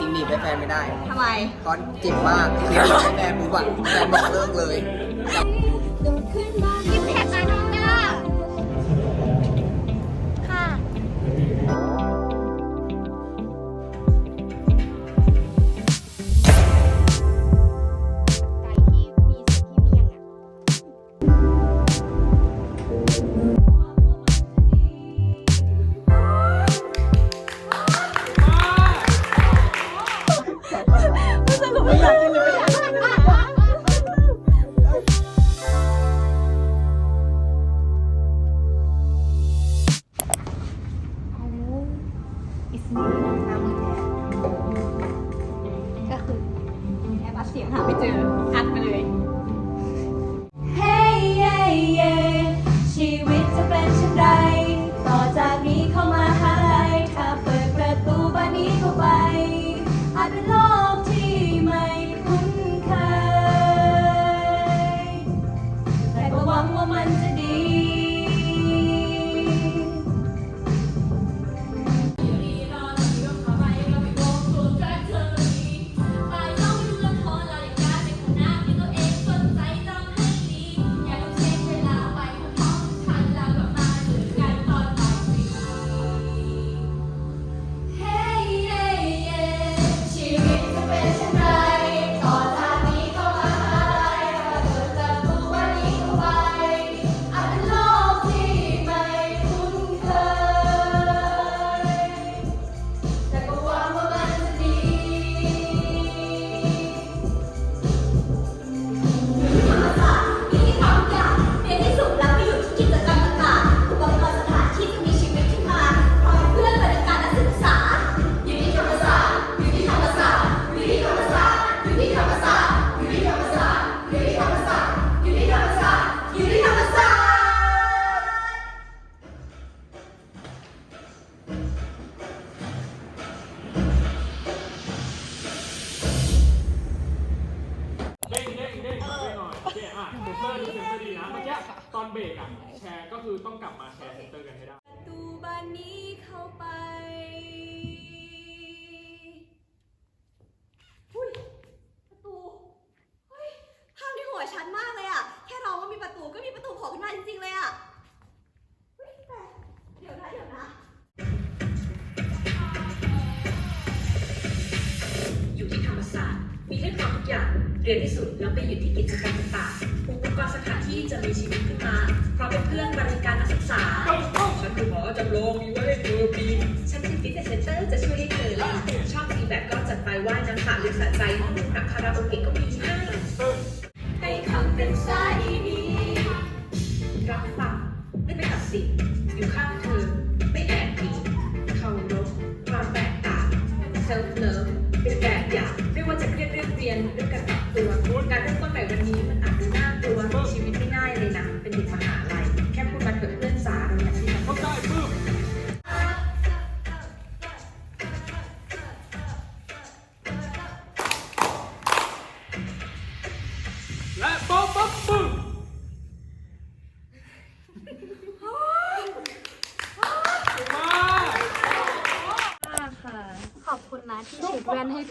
ริงๆหนีไปแฟนไม่ได้ทำไมตอนเจ็บมากคือหนีไปแฟนปุ๊บอะแฟนบอกเลิกเลยกินเผ็ รียนที่สุดแล้วไปอยู่ที่กิจกรรมต่างๆอุปกรณ์สถานที่จะมีชีวิตขึ้นมาเพราะเป็นเพื่อนบริการนักศึกษา ฉันคือหมอจำลองมีไว้ให้เธอปีนฉันคือฟิตเนสเซนเตอร์จะช่วยให้เธอเล่นชอบตีแบบก็จัดไปว่ายน้ำสระลึกสะใจห้องหนักคาราโอเกะ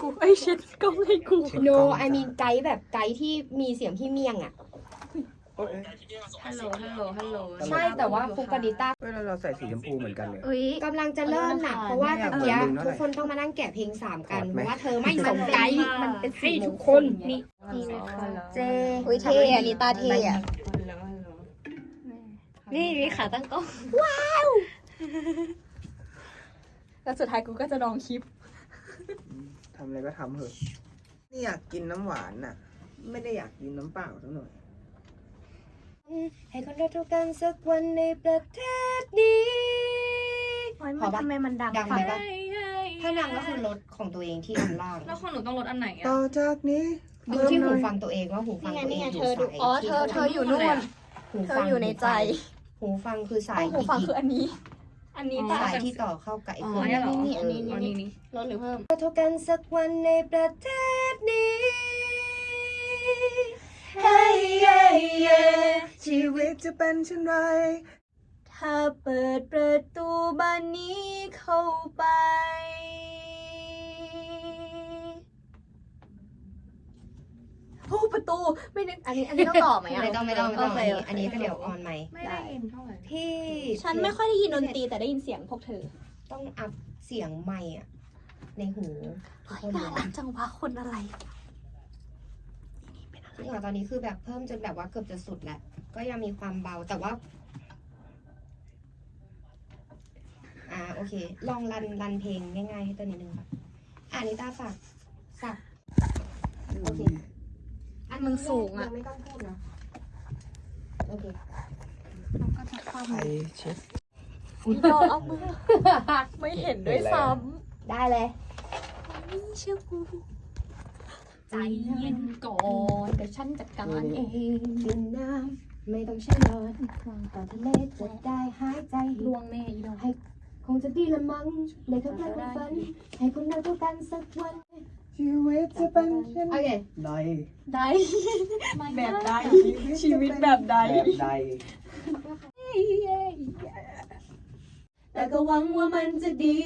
กูเอ้ยเช็ดกล้องให้กู โนไอมีไกด์แบบไกด์ที่มีเสียงที่เมียงอะ ฮัลโหล ฮัลโหล ฮัลโหลใช่แต่ว่าฟุกกับดิต้าเวลาเราใส่สีชมพูเหมือนกันเลย อุ้ย กำลังจะเริ่มหนักเพราะว่าไม่ตะอยากเกียเหมือนมึงเท่าไหร่ทุกคนต้องมานั่งแกะเพลงสามกันถอดไหมเพราะว่าเธอไม่ส่งไกด์มันเป็นให้ทุกคนนี่นี่เจอุ้ยเท่อะลิตาเท่อะนี่มีขาตั้งกล้องว้าวแล้วสุดท้ายกูก็จะลองคลิป ทำอะไรก็ทำเถอะนี่อยากกินน้ำหวานน่ะ ไม่ได้อยากกินน้ำเปล่าสักหน่อย ให้คนเราทุกกันสักวันในประเทศนี้ โอ้ยพอปะ ทำไมมันดังดังไหมปะปะถ้าดังก็คือลดของตัวเองที่อันล่างแล้วของหนูต้องลดอันไหนอะต่อจากนี้ดูที่หูฟังตัวเองว่าหูฟังนี่ไงตัวเองนี่ไงอยู่เธอดูสายอ๋อที่เธอ เธออยู่นู่น หูเธฟัองอยู่ในใจหูฟังคือสายหูฟังคืออันนี้ อันนี้ตาสายที่ต่อเข้ากับไอ้อ๋อพวกเนี่ยเหรอนี่อันนี้อ๋อนี่นี่นี่ลดหรือเพิ่มเราทุกกันสักวันในประเทศนี้เฮ้ยเย่เย่ชีวิตจะเป็นเช่นไร ถ้าเปิดประตูบานนี้เข้าไป ตู้ไม่ได้อันนี้อันนี้ต้องต่อไหมอะ ไม่ต้องไม่ต้องไม่ต้องโเคอันนี้อันนี้ก็เดี๋ยวออนใหม่ไม่ได้พี่ฉันไม่ค่อยได้ยินดนตรีแต่ได้ยินเสียงพวกเธอต้องอัพเสียงใหม่อะในหูทุกคนน่าเลยรักจังวะคนอะไร จริงเหรอตอนนี้คือแบบเพิ่มจนแบบว่าเกือบจะสุดแล้วก็ยังมีความเบาแต่ว่า อ่าโอเค ลองรันรันเพลงง่ายๆให้ตัวนิดนึงค่ะอ่านิต้าฝากฝากโอเค อันมึงสูงอะยังไม่ต้องพูดนะโอเคใครเช็ดโดเอามือไม่เห็นด้วยซ้ได้เลยำนี่เชื่อกูใจเย็นก่อนเดี๋ยวฉันจัดการเองกินน้ำไม่ต้องใช้นอนต่อทะเลจะได้หายใจลวงแน่อีดอกคงจะดีละมั้งเลยเข้าใกล้ความฝัน ให้คนเราต้องกันสักวัน ชีวิตจะเป็นเช่นโอเคใดได้ แบบใดชีวิตแบบใดแบบใด แต่ก็หวังว่ามันจะดี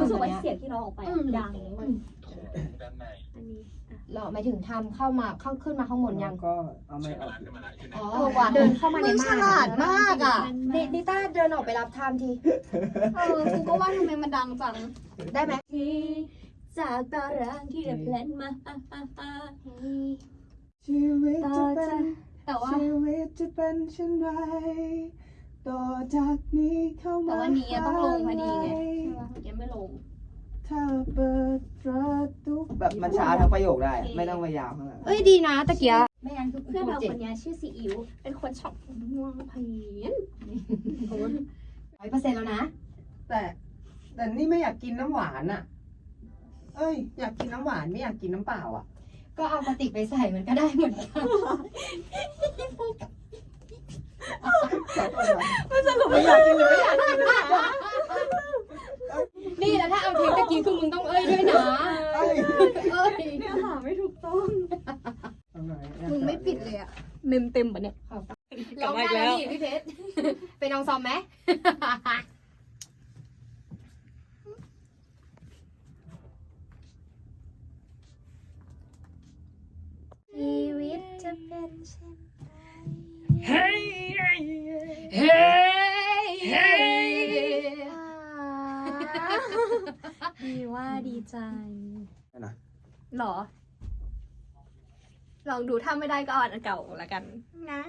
รู้สึกว่าเสียงที่ร้องออกไปอะดังอันนี้หรอหมายถึงทำเข้ามาเข้าขึ้นมาข้างบนยังก็เอาไม่ออกอ๋อเดินเข้ามาในมึงบ้านฉลาดมากอะเดดิต้าเดินออกไปรับไทม์ที เออกูก็ว่าทำไมมันดังจังได้ไหมจากตารางที่เราแพลนมาอะอะอะชีวิตต่อจะเป็จานกแต่ว่าชีวิตจะเป็นเช่นไร ต่อจากนี้เข้ามาแต่ว่านี้อะต้องลงพอดีไงหาใช่ปะเมื่อกี้ไม่ลง ถ้าเปิดประตูแบบมันช้าทั้งประโยคได้ ไม่ต้องไปยาวขนาดนั้นเอ้ยดีนะตะเกียไม่งั้นคือเพื่อนเราเจ็คนนี้ชื่อซีอิ๊วเป็นคนชอบม่วงเพียนร้อยเปอร์เซ็นต์แล้วนะ แต่ แต่นี่ไม่อยากกินน้ำหวานอะ เอ้ย อยากกินน้ำหวานไม่อยากกินน้ำเปล่าอะ ก็เอากระติกไปใส่มันก็ได้เหมือนกัน ไม่สรุปไม่อยากกินหรือไม่อยากกินนะนี่แล้วถ้าเอาเทปตะกี้คือมึงต้องเอ้ยด้วยนะ เอ้ยเอ้ยเนื้อหาไม่ถูกต้องทำไมอะมึงไม่ปิดเลยอะเมมเต็มปะเนี่ยลองได้แล้วนี่พี่เพชรเป็นน้องซอมไหมชีวิตจะเป็นเช่น เฮ้ยเฮ้ยดีว่าดีใจนะหรอ ลองดูถ้าไม่ได้ก็เอาอันเก่าละกัน นะ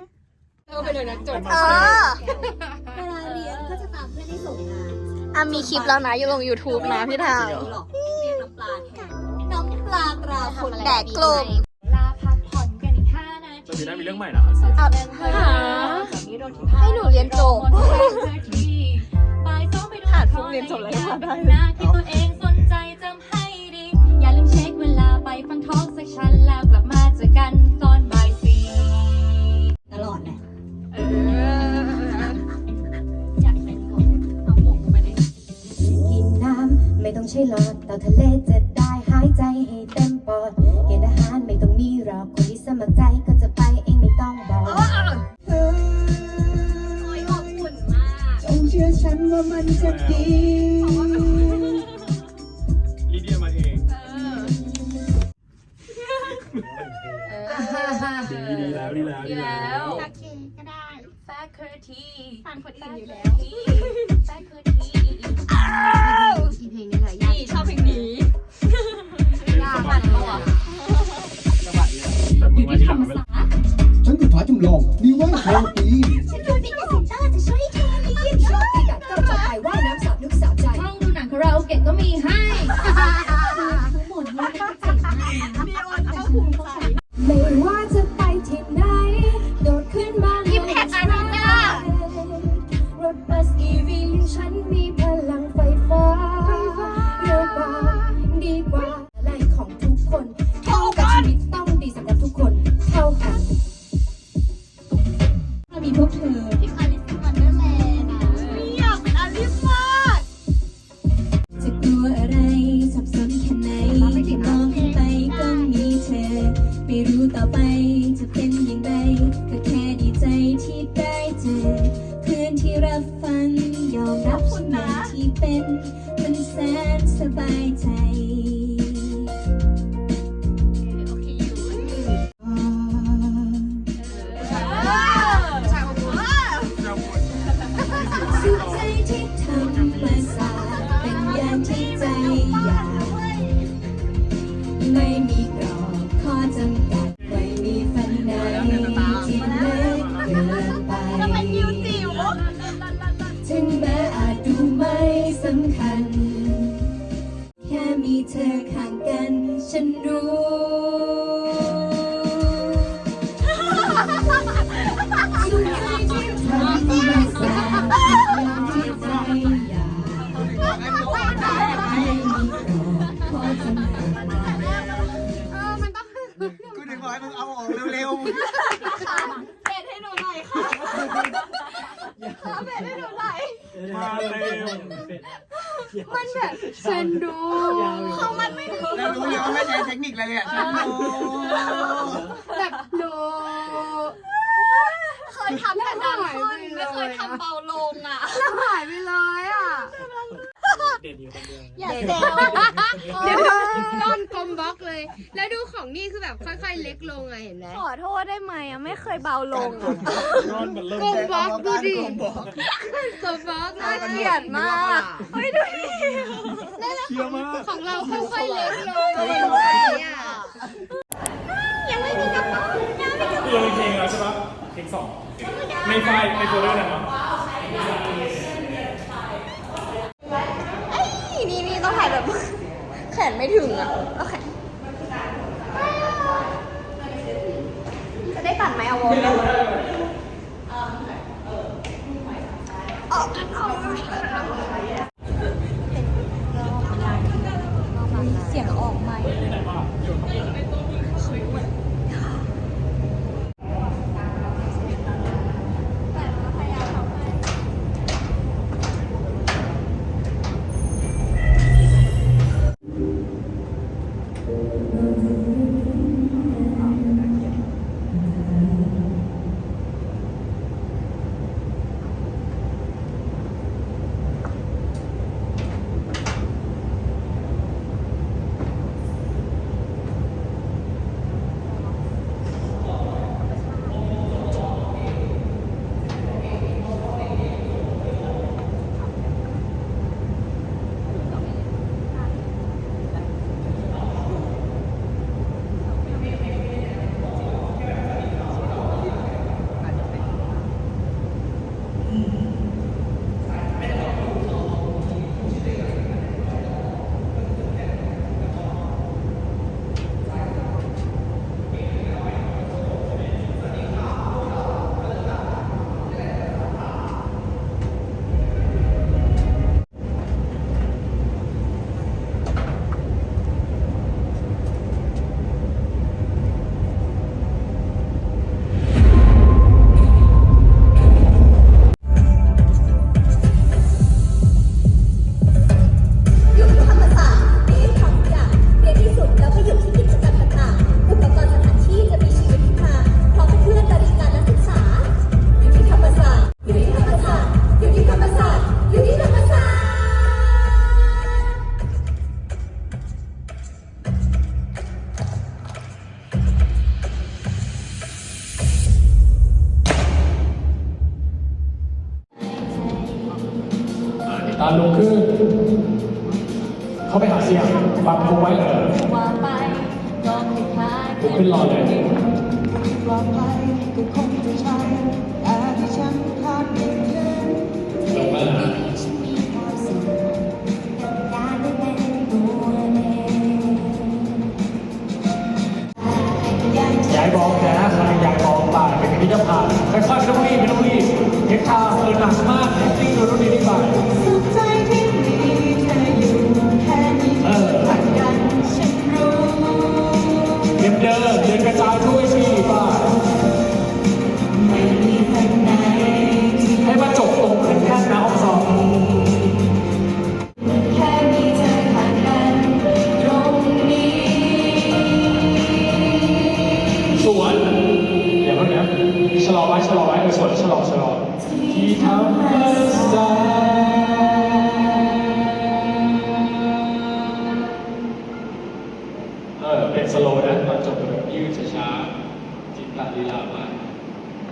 เราไปเลยนะจดเออเวลาเรียนก็จะตามเพื่อนให้ส่งงานอะมีคลิปแล้วนะ อยู่ลง YouTube นะพี่ทาวหรอกเรียกน้ำปลาแทนน้ำปลาตราคนแดกกลม อีกห้านาตอนทีนี้ได้มีเรื่องใหม่เหรอครับเอาให้หนูเรียนจบขาดฟุกเรียนจบแล้วยังมาได้เลยหน้าที่ตัวเองสนใจจำให้ดี อย่าลืมเช็คเวลาไปฟังทอล์กสักชันแล้วกลับมาเจอกันตอนบ่ายสี่ตลอดแหละเออ อยากเป็นคนเอาหมวกไปเลย กินน้ำไม่ต้องใช้หลอดต่อทะเลจะ แต่มึงมาที่หลังไม่ฉันคือผาจำลองมีไว้คอยปี กูถึงบอกให้มึงเอาออกเร็วๆเบ็ดให้หนูหน่อยค่ะค่เบ็ดให้หนูหน่อยมาเร็วมันแบบเซนดูของมันไม่ดูแล้วรู้เลยว่าไม่ใช้เทคนิคอะไรเลยอะฉันรู้แบบดูเคยทำแต่ดังขึ้นไม่เคยทำเบาลงอะ หายไปเลยอะ เด่นอยู่คนเดียวอย่าเซลเดี๋ยวก้อนกลมบล็อกเลย แล้วดูของนี่คือแบบค่อยๆเล็กลงอะเห็นไหมขอโทษได้ไหมอะไม่เคยเบาลงร้อนมันเริ่มกลมบล็อกดูดิกลมบล็อกกลมบล็อกน่าเกลียดมากเฮ้ยดูดิเชียร์มากของเราค่อยๆเล็กลงเนี่ยคือเราเพลงแล้วใช่ปะเพลงสองในไฟล์ในโฟลเดอร์ไหนวะ นี่นี่ต้องถ่ายแบบ แขน ไม่ถึงอะโอเคจะ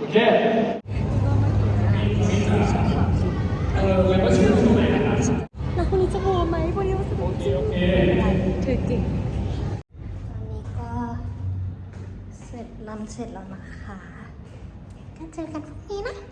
โอเคเออแล้วก็ชื่อตรงไหนนะครับแล้วคนนี้จะโหไหมคนนี้มันจะโอเคโอเคถือจริงตอนนี้ก็เสร็จรำเสร็จแล้วนะคะก็เจอกันพรุ่งนี้นะค่ะ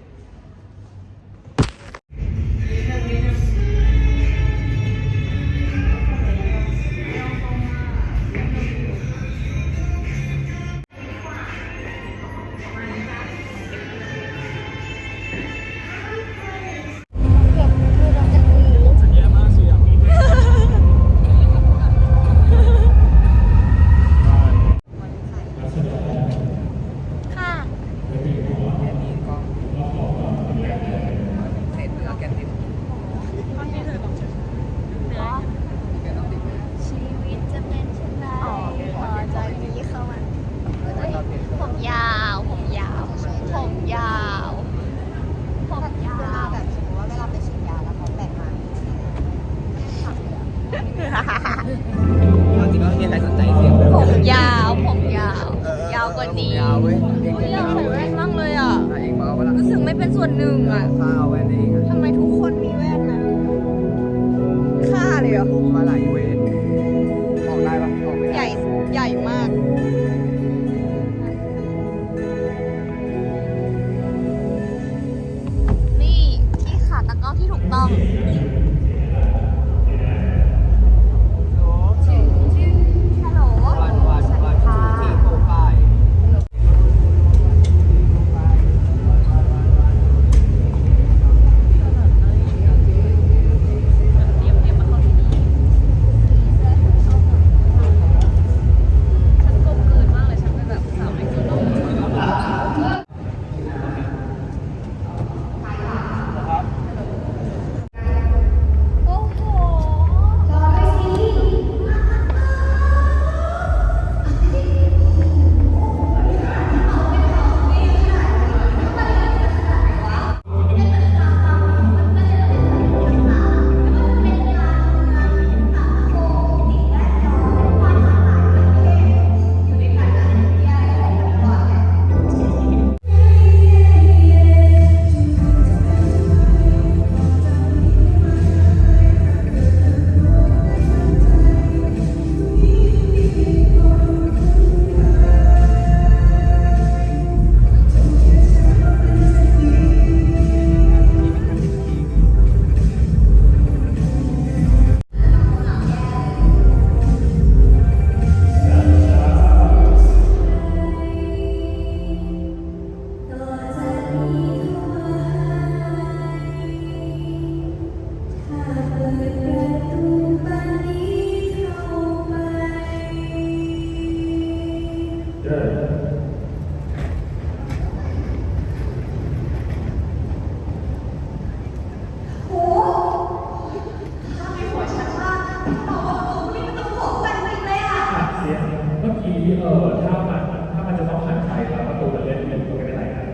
ถ้ามันถ้ามันจะต้องผ่านใครแล้วประตูมันเล่นเป็นตัวไม่ไป็นไรครับ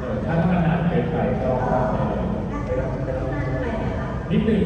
เถ้ามันผ่านเกินไปก็ไม่ต้องไม่ต้องนิดนึง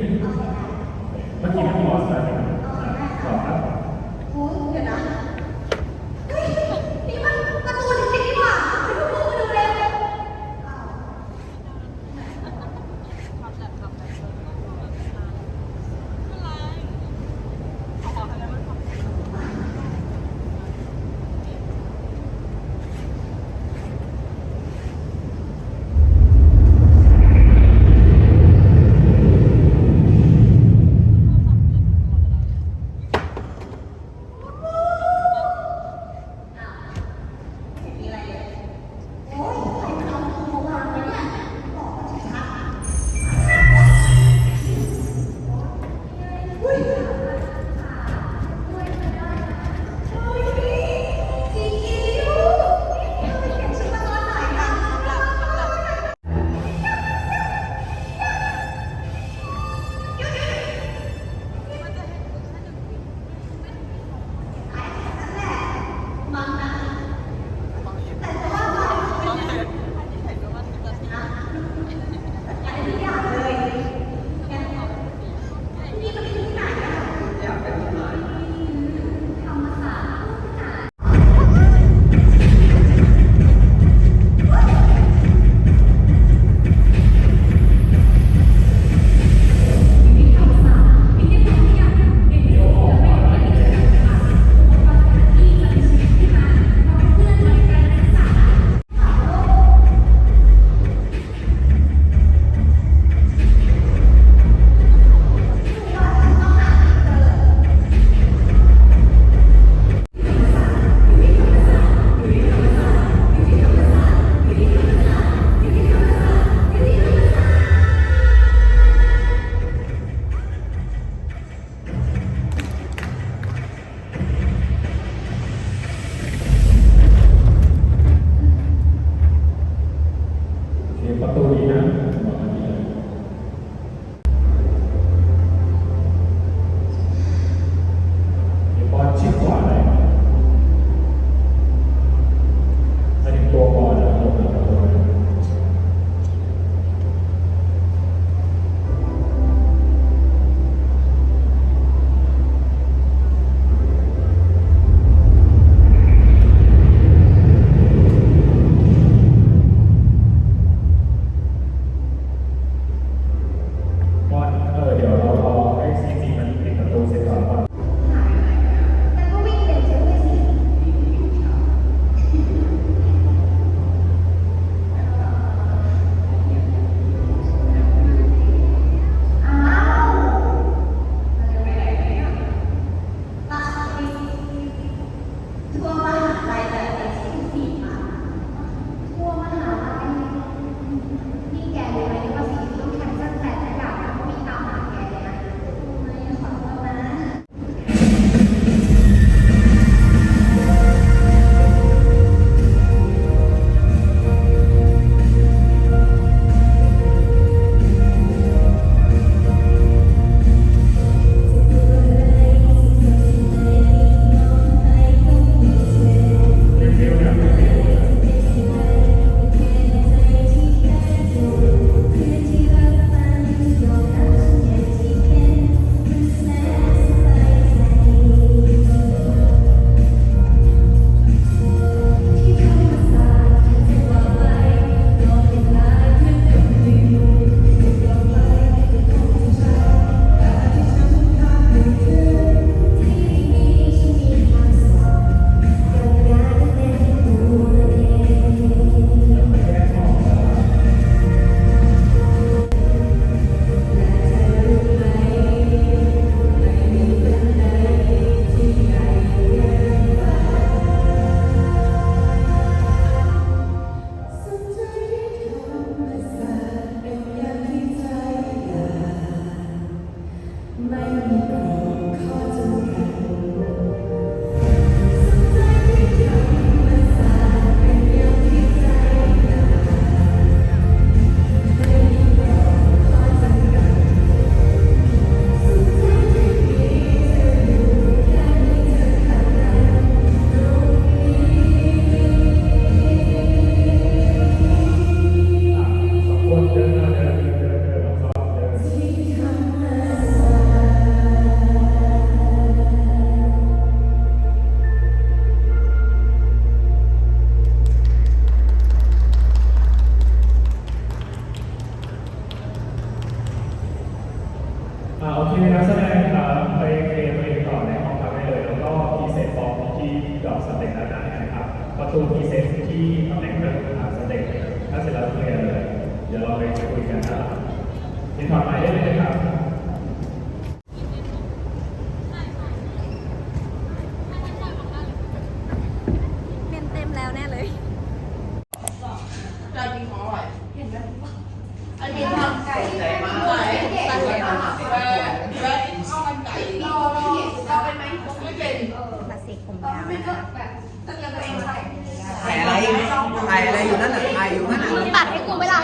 ถ่ายอะไรถ่ายอะไรอยู่นั่นน่ะถ่ายอยู่นั่นน่ะตัดให้กูไปล่ะ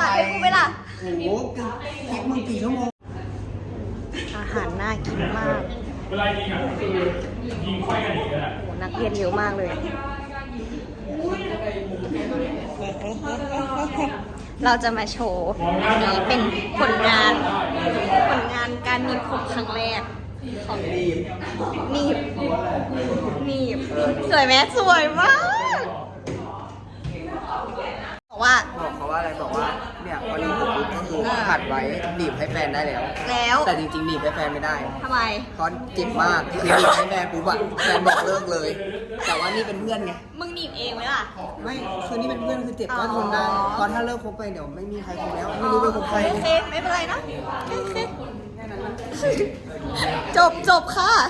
ตัดให้กูไปล่ะโอ้โหคลิปมึงกี่ชั่วโมงอาหารน่ากินมากเวลายิงอะก็คือยิงไฟกันอย่างนี้แหละโหนักเรียนเยอะมากเลย เราจะมาโชว์อันนี้เป็นผลงาน ผลงานการหนีบผมครั้งแรกของหนีบหนีบหนีบสวยไหมสวยมากบอก ว่า บอกเขาว่าอะไรบอกว่าเนี่ยวันนี้ผมปุ๊บก็คือผัดไว้หนีบให้แฟนได้แล้ว แล้วแต่จริงๆหนีบให้แฟนไม่ได้ทำไมเพราะเจ็บมากคือหนีบให้แฟนปุ๊บอะแฟนบอกเลิกเลย แต่ว่านี่เป็นเพื่อนไงมึงหนีบเองไหมล่ะ ไม่คือนี่เป็นเพื่อนคือเจ็บก็ทนได้อ๋อเพราะถ้าเลิกคบไปเดี๋ยวไม่มีใครคบแล้วไม่รู้ไปคบใครโอเคไม่เป็นไรนะโอเคจบจบค่ะนะคะ